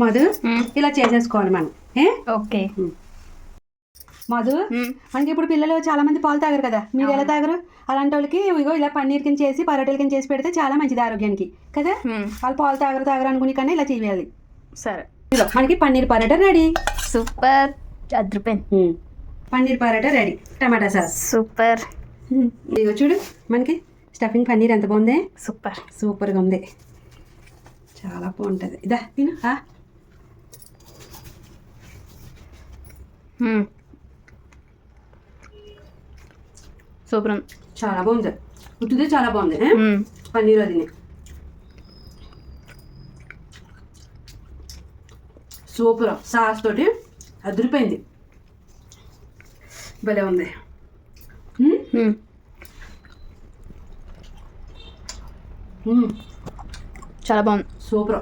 మధు. ఇలా చేసేసుకోవాలి మనం. ఓకే. మధు. మనకి ఇప్పుడు పిల్లలు చాలా మంది పాలు తాగరు కదా. మీరు ఎలా తాగరు? అలాంటి వాళ్ళకి ఇగో ఇలా పన్నీర్ కింద చేసి పరోటాల కింద చేసి పెడితే చాలా మంచిది ఆరోగ్యానికి. కదా. వాళ్ళు పాలు తాగరు తాగరు అనుకుని కన్నా ఇలా చేయాలి. సరే. మనకి paneer paratha ready. Super. అద్రిపోయింది paneer paratha ready. Tomato sauce. Super. ఇదిగో చూడు మనకి స్టఫింగ్ పన్నీర్ ఎంత బాగుంది? సూపర్. సూపర్గా ఉంది. చాలా బాగుంటుంది. ఇదా తిను. సూపర్. చాలా బాగుంది. ఉట్టిదే చాలా బాగుంది. పన్నీర్ అది సూపర్. సాస్ తోటి అదిరిపోయింది. భలే ఉంది? చాలా బాగుంది. సూపర్.